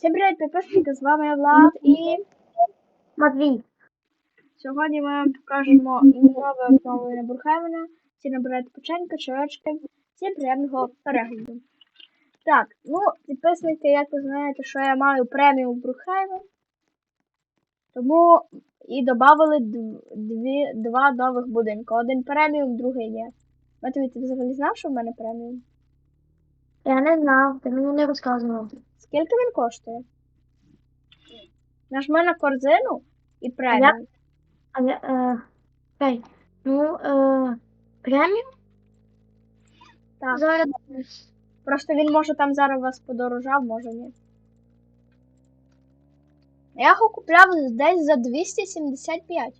Всім привіт, підписники, з вами Влад і Матвій. сьогодні ми вам покажемо нове обновлення Бурхайвена. Всі набирають печеньки, чайочки. Всім приємного перегляду. Так, ну, підписники, як ви знаєте, що я маю премію Бурхайвен. Тому і додали два нових будинки. Один преміум, другий є. Матвій, ти взагалі знав, що в мене преміум? Я не знав, ти мені не розказував. Скільки він коштує? Нажми на корзину і преміум. А я. Е, окей. Ну, е, преміум? Так. Зараз. Просто він може там зараз вас подорожав, може ні. Я його купляв десь за 275.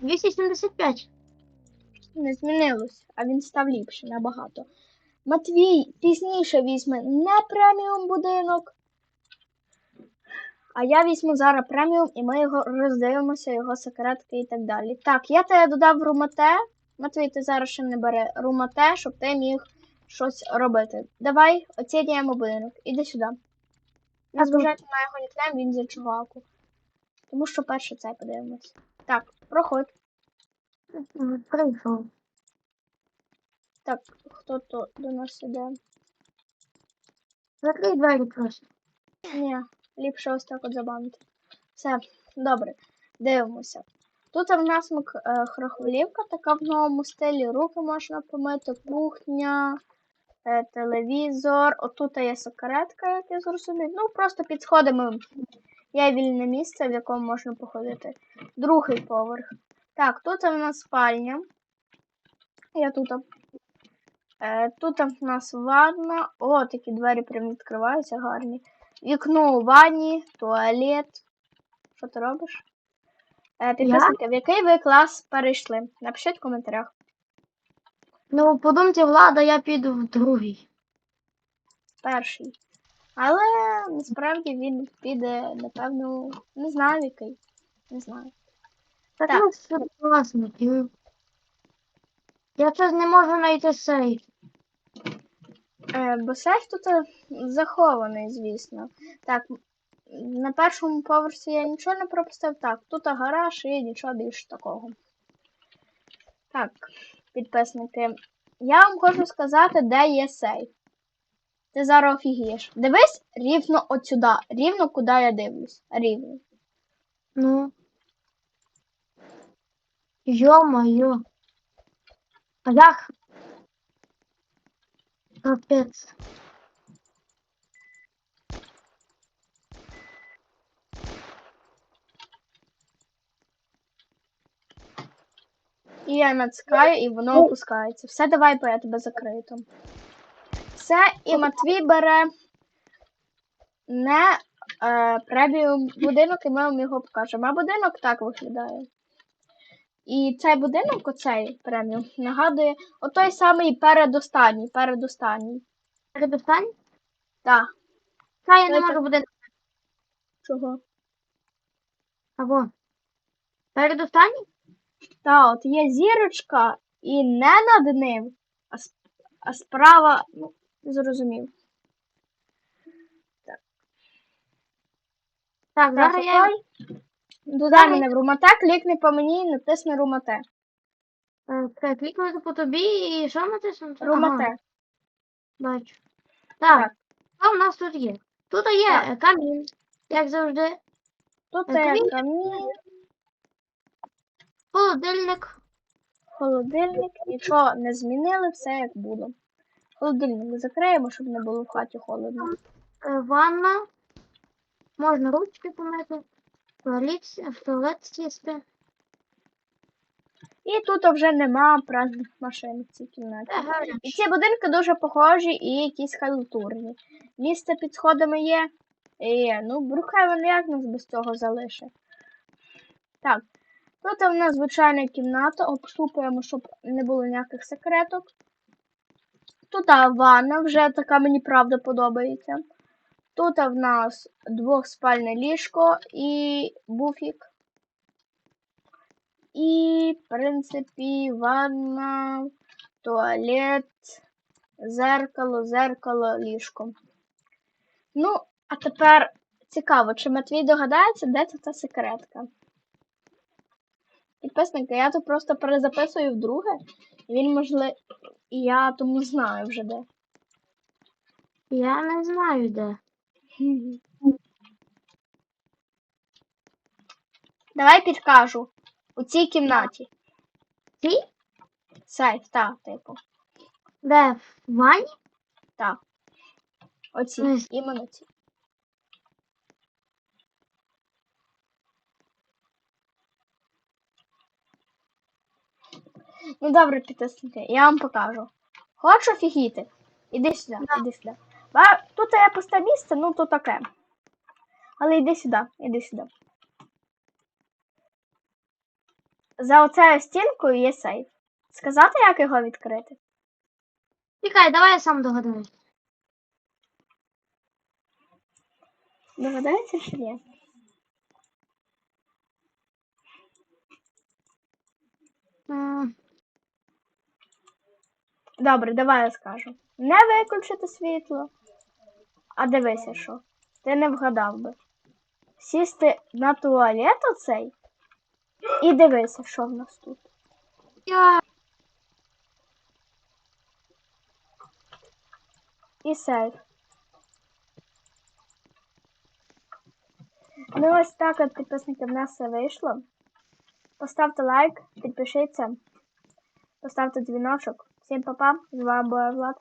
275. Не змінилось, а він став ліпший набагато. Матвій пізніше візьме не преміум будинок. А я візьму зараз преміум і ми його роздивимося, його секретки і так далі. Так, я тебе додав румате. Матвій, ти зараз ще не бери румате, щоб ти міг щось робити. Давай оцінюємо будинок. Іди сюди. Незважаючи на його нікнейм, він зі чуваку. Тому що перше це подивимось. Так, проходь. Прийшов. Так, хто то до нас іде? Закрий двері просто. Ні, ліпше ось так от забанити. Все, добре, дивимося. Тут в нас е, хрохвалівка, така в новому стилі, руки можна помити, кухня, е, телевізор. Отут є секретка, як я зрозумів. Ну, просто під сходами є вільне місце, в якому можна походити. Другий поверх. Так, тут в нас спальня. Я тут. Е, тут в нас ванна. О, такі двері прям відкриваються гарні. Вікно у ванні, туалет. Що ти робиш? Е, підписники, в який ви клас перейшли? Напишіть в коментарях. Ну, по думці влада, я піду в другий. Перший. Але насправді він піде, напевно, не знаю який. Не знаю. Так, Так. ну, все класно. Я щось не можу знайти сейф. Е, бо сейф тут е, захований, звісно. Так, на першому поверсі я нічого не пропустив. Так, тут гараж і нічого більше такого. Так, підписники. Я вам хочу сказати, де є сейф. Ти зараз офігієш. Дивись рівно от сюди. Рівно куди я дивлюсь. Рівно. Ну. Йо-моє. А як? Капець. І я натискаю, і воно опускається. Все, давай, бо я тебе закрию там. Все, і Матвій бере не е, преміум будинок, і ми вам його покажемо. А будинок так виглядає. І цей будинок, оцей преміум, нагадує отой самий передостанній, передостанній. Передостань? Так, Та я не можу буде. чого? Або. Передостанній? Та, от є зірочка, і не над ним, а, с- а справа, ну, зрозумів. Так, Так, зараз я. Отой. Додай мене в румате, клікни по мені і натисни румате. Е, Так, клікнути по тобі і що натиснути? Румате. Ага, бачу. Так, Так. що в нас тут є? Тут є Так. е, камін, як завжди, Тут є він- камін, холодильник, холодильник, нічого не змінили, все як було. Холодильник закриємо, щоб не було в хаті холодно. е, ванна, можна ручки помити, туалет, в туалет сісти. І тут вже нема празних машин в цій кімнаті. Гарно. І ці будинки дуже похожі і якісь халтурні. Місце під сходами є. Є. Ну, Брухайвен як нас без цього залишить. Так. Тут у нас звичайна кімната. Обшукуємо, щоб не було ніяких секреток. Тут ванна, вже така мені правда подобається. Тут в нас двохспальне ліжко і буфік. І, в принципі, ванна, туалет, зеркало, зеркало, ліжко. Ну, а тепер Цікаво, чи Матвій догадається, де тут та секретка? Підписники, я тут просто перезаписую вдруге. Він, можливо, я тому знаю вже де. Я не знаю де. Давай підкажу. У цій кімнаті. Ти? Сейф, так, типу. Де? В ванні? Так. Оці. Ось. Іменно ці. Ну добре, підписники, я вам покажу. Хочеш офігіти? Іди сюди, іди сюди. Ба- Тут є пусте місце, ну то таке. Але йди сюди, іди сюди. За оцею стінкою є сейф. Сказати, як його відкрити? Чекай, давай я сам догадаюсь. Догадається чи ні? Добре, давай я скажу. Не виключити світло. А дивися, що. Ти не вгадав би. Сісти на туалет оцей і дивися, що в нас тут. Я І сейф. Ну ось так от підписники в нас все вийшло. Поставте лайк, підпишіться, поставте дзвіночок. Всім па-па, з вами була Влад.